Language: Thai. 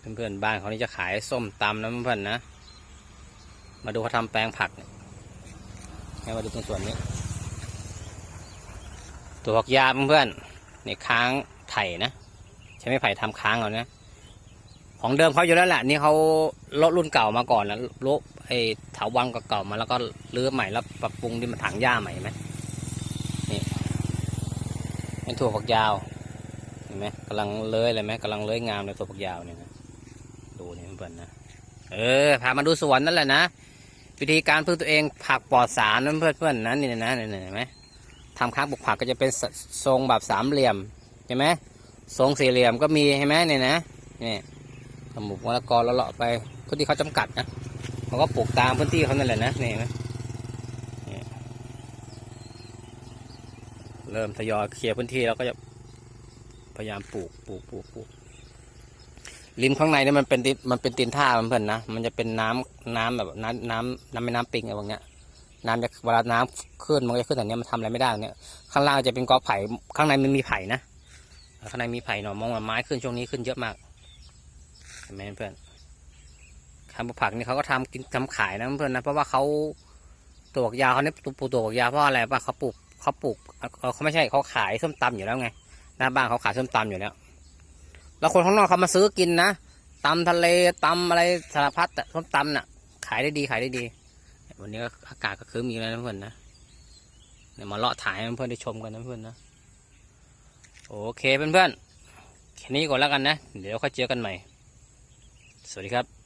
เพื่อนๆบ้านเขานี่จะขายส้มตำนะเพื่อนๆนะ มาดูเขาทำแปลงผักเนี่ยให้มาดูตรงส่วนนี้ ตัวผักยาเพื่อนๆนี่ค้างไถ่นะใช้ไม้ไผ่ทำค้างเอานะของเดิมเขาอยู่แล้วแหละนี่เขาลดรุ่นเก่ามาก่อนแล้วลบไอ้ถาวังเก่ามาแล้วก็รื้อใหม่แล้วปรับปรุงที่มันถังหญ้าใหม่ไหมนี่เป็นถั่วฝักยาวเห็นไหมกำลังเลื้อยเลยไหมกำลังเลื้อยงามเลยถั่วฝักยาวเนี่ยนะ ดูนี่เอนนะ เออ พามาดูสวนนั่นแหละนะ วิธีการพึ่งตัวเองผักปลอดสารนั่นเพื่อนๆนะนี่นะนี่เห็นไหมทำค้างปลูกผักก็จะเป็นทรงแบบสามเหลี่ยมเห็นไหมทรงสี่เหลี่ยมก็มีเห็นไหมเนี่ยนะนี่ทำหมูมะละกอเลาะไปพื้นที่เขาจำกัดนะเขาก็ปลูกตามพื้นที่เขานั่นแหละนะนี่นไหมเริ่มทยอยเคลียร์พื้นที่แล้วก็จะพยายามปลูกปลูกปลูกปลูก ริมข้างในเนี่ยมันเป็นดินมันเป็นตีนท่าเพื่อนนะมันจะเป็นน้ำน้ำแบบน้ำน้ำน้ำแม่น้ำปิงอะไรพวกเนี้ยน้ำจะเวลาน้ำขึ้นมันก็จะขึ้นแบบนี้มันทำอะไรไม่ได้เนี้ยข้างล่างจะเป็นกอไผ่ข้างในมันมีไผ่นะข้างในมีไผ่หน่อมองว่าไม้ขึ้นช่วงนี้ขึ้นเยอะมากเห็นไหมเพื่อนทำผักนี่เขาก็ทำกินทำขายนะเพื่อนนะเพราะว่าเขาตัวกยาเขาเนี่ยปลูกตัวกยาเพราะอะไรป่ะเขาปลูกเขาปลูกเอ่อเขาไม่ใช่เขาขายส้มตำอยู่แล้วไงหน้าบ้านเขาขายส้มตำอยู่แล้ว แล้วคนข้างนอกเขามาซื้อกินนะตำทะเลตำอะไรสารพัดแต่ส้มตำน่ะ ขายได้ดีขายได้ดี วันนี้อากาศก็คือมีแล้วนะเพื่อนนะเนี่ยมาเลาะถ่ายให้เพื่อนได้ชมกันนะเพื่อนนะโอเคเพื่อนๆแค่นี้ก่อนแล้วกันนะ เดี๋ยวค่อยเจอกันใหม่ สวัสดีครับ